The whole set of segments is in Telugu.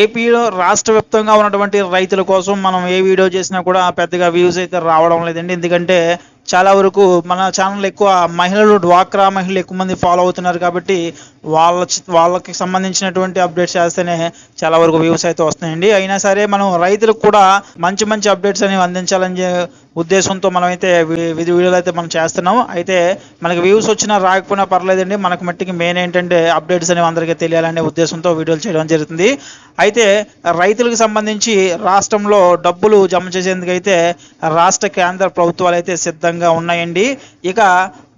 ఏపీలో రాష్ట్ర వ్యాప్తంగా ఉన్నటువంటి రైతుల కోసం మనం ఏ వీడియో చేసినా కూడా పెద్దగా వ్యూస్ అయితే రావడం లేదండి. ఎందుకంటే చాలా వరకు మన ఛానల్ ఎక్కువ మహిళలు డ్వాక్రా మహిళలు ఎక్కువ మంది ఫాలో అవుతున్నారు కాబట్టి వాళ్ళ వాళ్ళకి సంబంధించినటువంటి అప్డేట్స్ చేస్తేనే చాలా వరకు వ్యూస్ అయితే వస్తాయండి అయినా సరే మనం రైతులకు కూడా మంచి మంచి అప్డేట్స్ అనేవి అందించాలని ఉద్దేశంతో మనం అయితే విధి వీడియోలు అయితే మనం చేస్తున్నాం అయితే మనకి వ్యూస్ వచ్చినా రాకపోయినా పర్లేదండి. మనకు మట్టికి మెయిన్ ఏంటంటే అప్డేట్స్ అనేవి అందరికీ తెలియాలనే ఉద్దేశంతో వీడియోలు చేయడం జరుగుతుంది. అయితే రైతులకు సంబంధించి రాష్ట్రంలో డబ్బులు జమ చేసేందుకు అయితే రాష్ట్ర కేంద్ర ప్రభుత్వాలు అయితే సిద్ధంగా ఉన్నాయండి. ఇక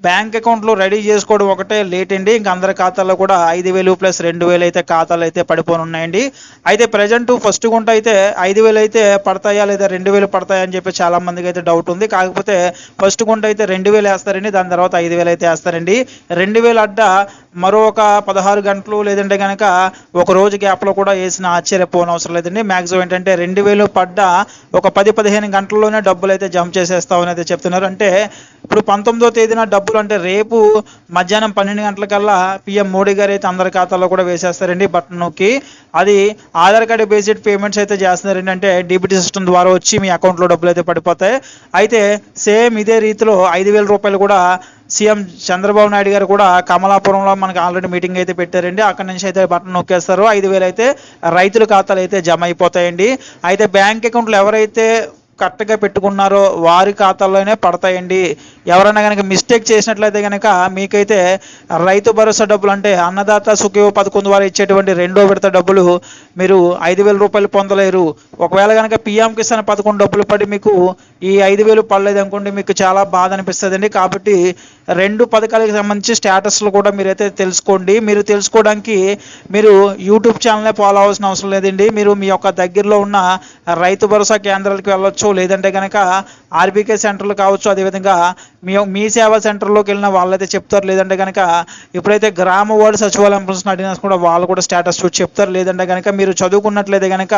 బ్యాంక్ అకౌంట్లు రెడీ చేసుకోవడం ఒకటే లేట్ అండి. ఇంకా అందరి ఖాతాల్లో కూడా ఐదు వేలు ప్లస్ రెండు వేలు అయితే ఖాతాలు అయితే పడిపోయి ఉన్నాయండి. అయితే ప్రజెంట్ ఫస్ట్ గుంట అయితే ఐదు వేలు అయితే పడతాయా లేదా రెండు వేలు పడతాయా అని చెప్పి చాలా మందికి అయితే డౌట్ ఉంది. కాకపోతే ఫస్ట్ గుంట అయితే రెండు వేలు వేస్తారండి. దాని తర్వాత ఐదు వేలు అయితే వేస్తారండి. రెండు వేలు అడ్డ మరో ఒక పదహారు గంటలు లేదంటే కనుక ఒక రోజు గ్యాప్లో కూడా వేసిన ఆశ్చర్యపోవడం అవసరం లేదండి. మ్యాక్సిమం ఏంటంటే రెండు వేలు పడ్డ ఒక పది పదిహేను గంటల్లోనే డబ్బులు అయితే జమ చేసేస్తామని అయితే చెప్తున్నారు. అంటే ఇప్పుడు పంతొమ్మిదో తేదీన డబ్బులు అంటే రేపు మధ్యాహ్నం పన్నెండు గంటలకల్లా పిఎం మోడీ గారు అయితే అందరి ఖాతాలో కూడా వేసేస్తారండి బటన్ నొక్కి అది ఆధార్ కార్డు బేస్డ్ పేమెంట్స్ అయితే చేస్తున్నారండి అంటే డీబీటీ సిస్టమ్ ద్వారా వచ్చి మీ అకౌంట్లో డబ్బులు అయితే పడిపోతాయి. అయితే సేమ్ ఇదే రీతిలో ఐదు వేల రూపాయలు కూడా సీఎం చంద్రబాబు నాయుడు గారు కూడా కమలాపురంలో మనకి ఆల్రెడీ మీటింగ్ అయితే పెట్టారండి. అక్కడ నుంచి అయితే బటన్ నొక్కేస్తారు. ఐదు వేలు అయితే రైతుల ఖాతాలు అయితే జమ అయిపోతాయండి. అయితే బ్యాంక్ అకౌంట్లు ఎవరైతే కరెక్ట్గా పెట్టుకున్నారో వారి ఖాతాల్లోనే పడతాయండి. ఎవరైనా కనుక మిస్టేక్ చేసినట్లయితే కనుక మీకైతే రైతు భరోసా డబ్బులు అంటే అన్నదాత సుఖీవ పథకం ద్వారా ఇచ్చేటువంటి రెండో విడత డబ్బులు మీరు ఐదు వేల రూపాయలు పొందలేరు. ఒకవేళ కనుక పిఎం కిసాన్ పథకం డబ్బులు పడి మీకు ఈ ఐదు వేలు పడలేదు అనుకోండి మీకు చాలా బాధ అనిపిస్తుందండి. కాబట్టి రెండు పథకాలకు సంబంధించి స్టేటస్లు కూడా మీరైతే తెలుసుకోండి. మీరు తెలుసుకోవడానికి మీరు యూట్యూబ్ ఛానల్నే ఫాలో అవ్వాల్సిన అవసరం లేదండి. మీరు మీ యొక్క దగ్గరలో ఉన్న రైతు భరోసా కేంద్రాలకు వెళ్ళొచ్చు లేదంటే కనుక ఆర్బీకే సెంటర్లు కావచ్చు. అదేవిధంగా మీ మీ సేవా సెంటర్లోకి వెళ్ళిన వాళ్ళైతే చెప్తారు. లేదంటే కనుక ఇప్పుడైతే గ్రామ వార్డు సచివాలయం ప్రశ్న అడిగినా కూడా వాళ్ళు కూడా స్టేటస్ చూసి చెప్తారు. లేదంటే కనుక మీరు చదువుకున్నట్లయితే కనుక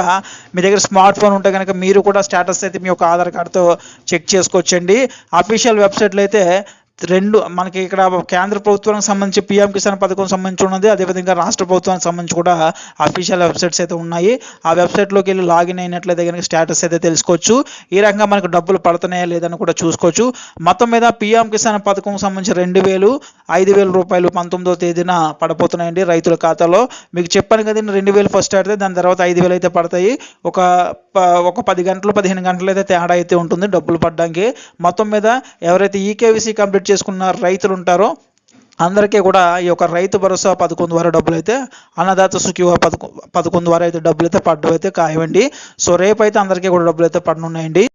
మీ దగ్గర స్మార్ట్ ఫోన్ ఉంటే కనుక మీరు కూడా స్టేటస్ అయితే మీ యొక్క ఆధార్ కార్డుతో చెక్ చేసుకోవచ్చండి. అఫీషియల్ వెబ్సైట్లో అయితే రెండు మనకి ఇక్కడ కేంద్ర ప్రభుత్వానికి సంబంధించి పిఎం కిసాన్ పథకం సంబంధించి ఉన్నది. అదేవిధంగా రాష్ట్ర ప్రభుత్వానికి సంబంధించి కూడా అఫీషియల్ వెబ్సైట్స్ అయితే ఉన్నాయి. ఆ వెబ్సైట్లోకి వెళ్ళి లాగిన్ అయినట్లయితే కనుక స్టేటస్ అయితే తెలుసుకోవచ్చు. ఈ రకంగా మనకు డబ్బులు పడుతున్నాయా లేదని కూడా చూసుకోవచ్చు. మొత్తం మీద పిఎం కిసాన్ పథకం సంబంధించి రెండు వేలు ఐదు వేల రూపాయలు పంతొమ్మిదో తేదీన పడిపోతున్నాయండి రైతుల ఖాతాలో. మీకు చెప్పాను కదండి రెండు వేలు ఫస్ట్ ఆడితే దాని తర్వాత ఐదు వేలు అయితే పడతాయి. ఒక ఒక పది గంటలు పదిహేను గంటలు అయితే తేడా అయితే ఉంటుంది. డబ్బులు పడడానికి మొత్తం మీద ఎవరైతే ఈకేవీసీ కంప్లీట్ చేసుకున్న రైతులు ఉంటారో అందరికీ కూడా ఈ యొక్క రైతు భరోసా పథకం ద్వారా డబ్బులు అయితే అన్నదాత సుఖీవ పథకం పథకం ద్వారా అయితే డబ్బులు అయితే పడ్డం అయితే ఖాయమండి. సో రేపు అయితే అందరికీ కూడా డబ్బులు అయితే పడనున్నాయండి.